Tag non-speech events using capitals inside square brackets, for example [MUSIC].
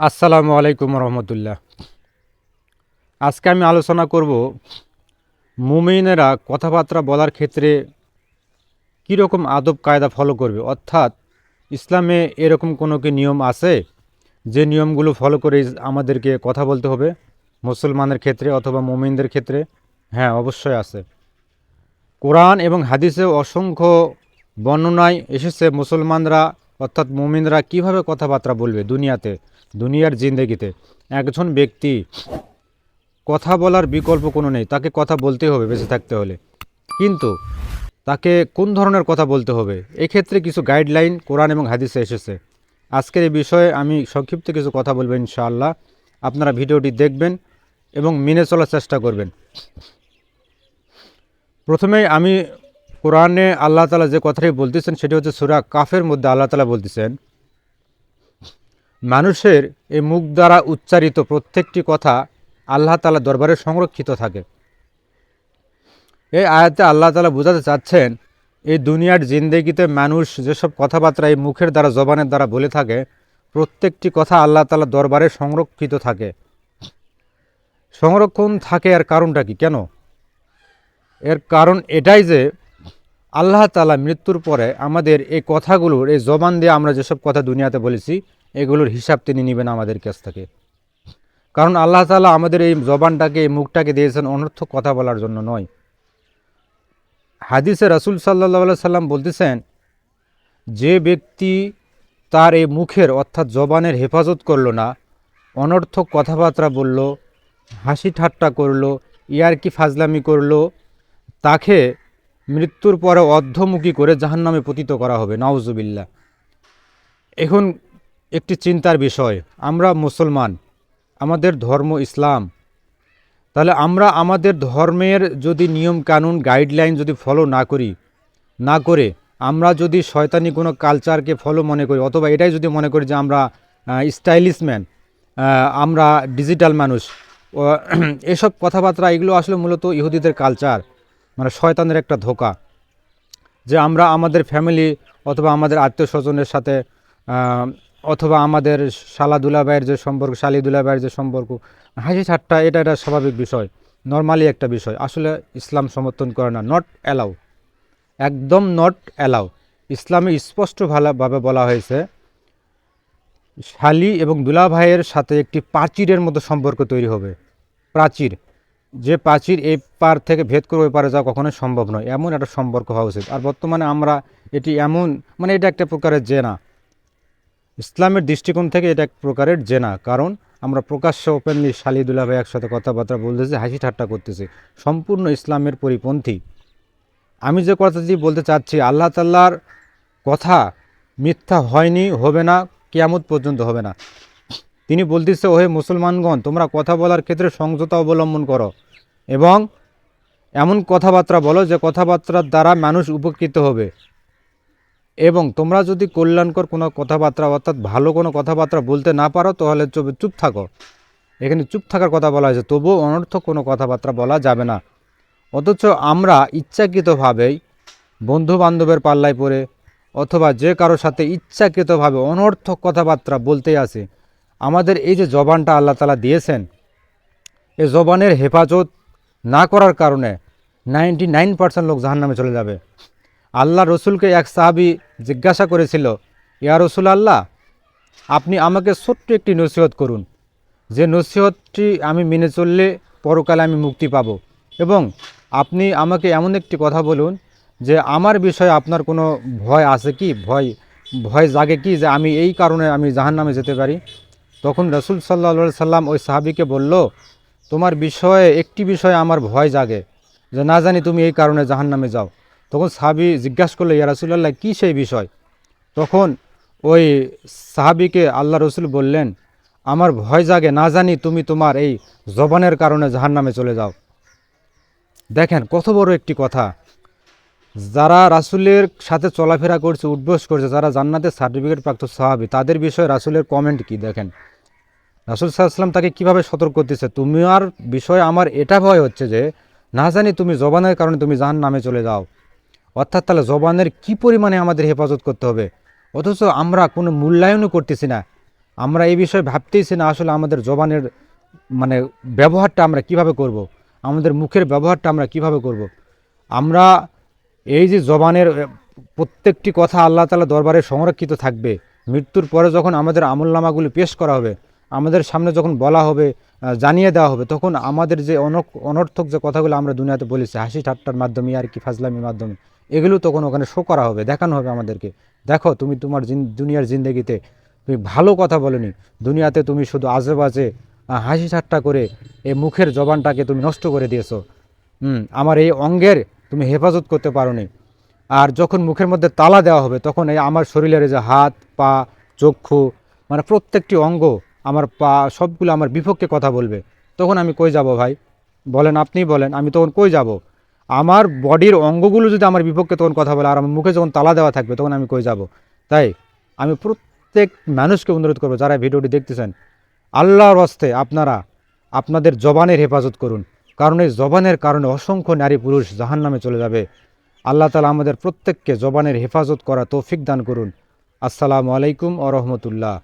আসসালামু আলাইকুম রহমতুল্লাহ। আজকে আমি আলোচনা করব মুমিনেরা কথাবার্তা বলার ক্ষেত্রে কীরকম আদব কায়দা ফলো করবে? অর্থাৎ ইসলামে এরকম কোনো কি নিয়ম আছে? যে নিয়মগুলো ফলো করে আমাদেরকে কথা বলতে হবে মুসলমানের ক্ষেত্রে অথবা মুমিনদের ক্ষেত্রে? হ্যাঁ অবশ্যই আছে। কোরআন এবং হাদিসে অসংখ্য বর্ণনায় এসেছে মুসলমানরা অর্থাৎ মুমিনরা কীভাবে কথাবার্তা বলবে দুনিয়াতে, দুনিয়ার জিন্দেগিতে? একজন ব্যক্তি কথা বলার বিকল্প কোনো নেই, তাকে কথা বলতে হবে বেঁচে থাকতে হলে। কিন্তু তাকে কোন ধরনের কথা বলতে হবে? এক্ষেত্রে কিছু গাইডলাইন কোরআন এবং হাদিসে এসেছে। আজকের এই বিষয়ে আমি সংক্ষিপ্ত কিছু কথা বলব ইনশাআল্লাহ। আপনারা ভিডিওটি দেখবেন এবং মেনে চলার চেষ্টা করবেন। প্রথমেই আমি কোরআনে আল্লাহ তালা যে কথাটি বলতেছেন, সেটি হচ্ছে সুরা কাফের মধ্যে আল্লাহ তালা বলতেছেন, মানুষের এই মুখ দ্বারা উচ্চারিত প্রত্যেকটি কথা আল্লাহ তালা দরবারে সংরক্ষিত থাকে। এই আয়াতে আল্লাহ তালা বোঝাতে চাচ্ছেন, এই দুনিয়ার জিন্দেগিতে মানুষ যেসব কথাবার্তা এই মুখের দ্বারা, জবানের দ্বারা বলে থাকে, প্রত্যেকটি কথা আল্লাহ তালা দরবারে সংরক্ষিত থাকে। সংরক্ষণ থাকে এর কারণটা কি? কেন? এর কারণ এটাই যে আল্লাহ তালা মৃত্যুর পরে আমাদের এই কথাগুলোর, এই জবান দিয়ে আমরা যেসব কথা দুনিয়াতে বলেছি, এগুলোর হিসাব তিনি নেবেন আমাদের কাছ থেকে। কারণ আল্লাহ তালা আমাদের এই জবানটাকে, এই মুখটাকে দিয়েছেন অনর্থক কথা বলার জন্য নয়। হাদিসে রাসুল সাল্লাহ সাল্লাম বলতেছেন, যে ব্যক্তি তার এই মুখের, অর্থাৎ জবানের হেফাজত করল না, অনর্থক কথাবার্তা বলল, হাসি ঠাট্টা করল ইয়ারকি ফাজলামি করল, তাকে মৃত্যুর পরে অর্ধমুখী করে জাহান্নামে পতিত করা হবে নাউজুবিল্লা এখন একটি চিন্তার বিষয়, আমরা মুসলমান, আমাদের ধর্ম ইসলাম, তাহলে আমরা আমাদের ধর্মের যদি নিয়ম কানুন গাইডলাইন যদি ফলো না করি, না করে, আমরা যদি শয়তানি কোনো কালচারকে ফলো মনে করি, অথবা এটাই যদি মনে করি যে আমরা স্টাইলিশ ম্যান আমরা ডিজিটাল মানুষ [CLEARS THROAT] এসব কথাবার্তা, এগুলো আসলে মূলত ইহুদিদের কালচার মানে শয়তানের একটা ধোকা, যে আমরা আমাদের ফ্যামিলি অথবা আমাদের আত্মীয় স্বজনের সাথে অথবা আমাদের শালা দুলাভাইয়ের যে সম্পর্ক, শালি দুলাভাইয়ের যে সম্পর্ক, হাসি ঠাট্টা, এটা একটা স্বাভাবিক বিষয় নর্মালি একটা বিষয়। আসলে ইসলাম সমর্থন করে না নট অ্যালাউ একদম নট অ্যালাউ ইসলামে স্পষ্ট ভালোভাবে বলা হয়েছে, শালি এবং দুলাভাইয়ের সাথে একটি প্রাচীরের মতো সম্পর্ক তৈরি হবে, প্রাচীর। যে প্রাচীর এই পার থেকে ভেদ করে ওই পারে যাওয়া কখনোই সম্ভব নয়। এমন একটা সম্পর্ক হওয়া উচিত। আর বর্তমানে আমরা এটি এমন মানে এটা একটা প্রকারের জেনা। ইসলামের দৃষ্টিকোণ থেকে এটা এক প্রকারের জেনা। কারণ আমরা প্রকাশ্য ওপেনলি শালি ভাই একসাথে কথাবার্তা বলতেছি, হাসি ঠাট্টা করতেছি। সম্পূর্ণ ইসলামের পরিপন্থী। আমি যে কথাটি বলতে চাচ্ছি, আল্লাহ তাল্লার কথা মিথ্যা হয়নি, হবে না, কেয়ামত পর্যন্ত হবে না। তিনি বলতেছে, ওহে মুসলমানগণ, তোমরা কথা বলার ক্ষেত্রে সংযতা অবলম্বন করো এবং এমন কথাবার্তা বলো যে কথাবার্তার দ্বারা মানুষ উপকৃত হবে। এবং তোমরা যদি কল্যাণকর কোনো কথাবার্তা, অর্থাৎ ভালো কোনো কথাবার্তা বলতে না পারো, তাহলে চুপ থাকো। এখানে চুপ থাকার কথা বলা হয়েছে, তবুও অনর্থক কোনো কথাবার্তা বলা যাবে না। অথচ আমরা ইচ্ছাকৃতভাবেই বন্ধু বান্ধবের পাল্লায় পড়ে অথবা যে কারোর সাথে ইচ্ছাকৃতভাবে অনর্থক কথাবার্তা বলতে আসে আমাদের এই যে জবানটা আল্লাহ তালা দিয়েছেন, এ জবানের হেফাজত না করার কারণে নাইনটি নাইন পার্সেন্ট লোক জাহান্নামে চলে যাবে। আল্লাহ রসুলকে এক সাহাবি জিজ্ঞাসা করেছিল, ইয়া রসুল আল্লাহ, আপনি আমাকে ছোট্ট একটি নসিহত করুন। যে নসিহতটি আমি মেনে চললে পরকালে আমি মুক্তি পাব। এবং আপনি আমাকে এমন একটি কথা বলুন যে আমার বিষয়ে আপনার কোনো ভয় আছে কি? ভয় ভয় জাগে কি যে আমি এই কারণে আমি জাহান্নামে যেতে পারি? তখন রসুল সাল্লা সাল্লাম ওই সাহাবিকে বলল, তোমার বিষয়ে একটি বিষয়ে আমার ভয় জাগে, যে না জানি তুমি এই কারণে জাহান্নামে যাও। তখন সাহাবি জিজ্ঞাসা করল, ইয়া রাসুল্লাহ কী সেই বিষয়? তখন ওই সাহাবিকে আল্লাহ রসুল বললেন, আমার ভয় জাগে, না জানি তুমি তোমার এই জবানের কারণে জাহান্নামে চলে যাও। দেখেন, কত বড় একটি কথা। যারা রাসুলের সাথে চলাফেরা করছে উদ্বোস করছে, যারা জান্নাতের সার্টিফিকেট প্রাপ্ত সাহাবি, তাদের বিষয়ে রাসুলের কমেন্ট কি দেখেন? রাসুল সাল্লাম তাকে কীভাবে সতর্ক করতেছে? তুমি আর বিষয়ে আমার এটা ভয় হচ্ছে যে, না জানি তুমি জবানের কারণে তুমি জাহান নামে চলে যাও। অর্থাৎ তাহলে জবানের কি পরিমাণে আমাদের হেফাজত করতে হবে? অথচ আমরা কোনো মূল্যায়নও করতেছি না। আমরা এই বিষয়ে ভাবতেইছি না আসলে আমাদের জবানের মানে ব্যবহারটা আমরা কীভাবে করব। আমাদের মুখের ব্যবহারটা আমরা কীভাবে করব। আমরা এই যে জবানের প্রত্যেকটি কথা আল্লাহ তালা দরবারে সংরক্ষিত থাকবে। মৃত্যুর পরে যখন আমাদের আমলনামাগুলি পেশ করা হবে, আমাদের সামনে যখন বলা হবে জানিয়ে দেওয়া হবে, তখন আমাদের যে অনর্থক যে কথাগুলো আমরা দুনিয়াতে বলেছি, হাসি ঠাট্টার মাধ্যমে আর কি ফাজলামির মাধ্যমে, এগুলো তখন ওখানে শো করা হবে, দেখানো হবে আমাদেরকে। দেখো, তুমি তোমার দুনিয়ার জিন্দগিতে তুমি ভালো কথা বলনি, দুনিয়াতে তুমি শুধু আজে বাজে হাসি ঠাট্টা করে এই মুখের জবানটাকে তুমি নষ্ট করে দিয়েছ। হুম, আমার এই অঙ্গের তুমি হেফাজত করতে পারোনি। আর যখন মুখের মধ্যে তালা দেওয়া হবে, তখন এই আমার শরীরের যে হাত, পা, চক্ষু মানে প্রত্যেকটি অঙ্গ আমার পা, সবগুলো আমার বিপক্ষে কথা বলবে। তখন আমি কই যাব ভাই? বলেন, আপনিই বলেন, আমি তখন কই যাব? আমার বডির অঙ্গগুলো যদি আমার বিপক্ষে তখন কথা বলে, আর আমার মুখে যখন তালা দেওয়া থাকবে, তখন আমি কই যাব? তাই আমি প্রত্যেক মানুষকে অনুরোধ করব, যারা ভিডিওটি দেখতেছেন, আল্লাহর হস্তে আপনারা আপনাদের জবানের হেফাজত করুন। কারণ এই জবানের কারণে অসংখ্য নারী পুরুষ জাহান নামে চলে যাবে। আল্লাহ তালা আমাদের প্রত্যেককে জবানের হেফাজত করা তৌফিক দান করুন। আসসালামু আলাইকুম ও রহমতুল্লাহ।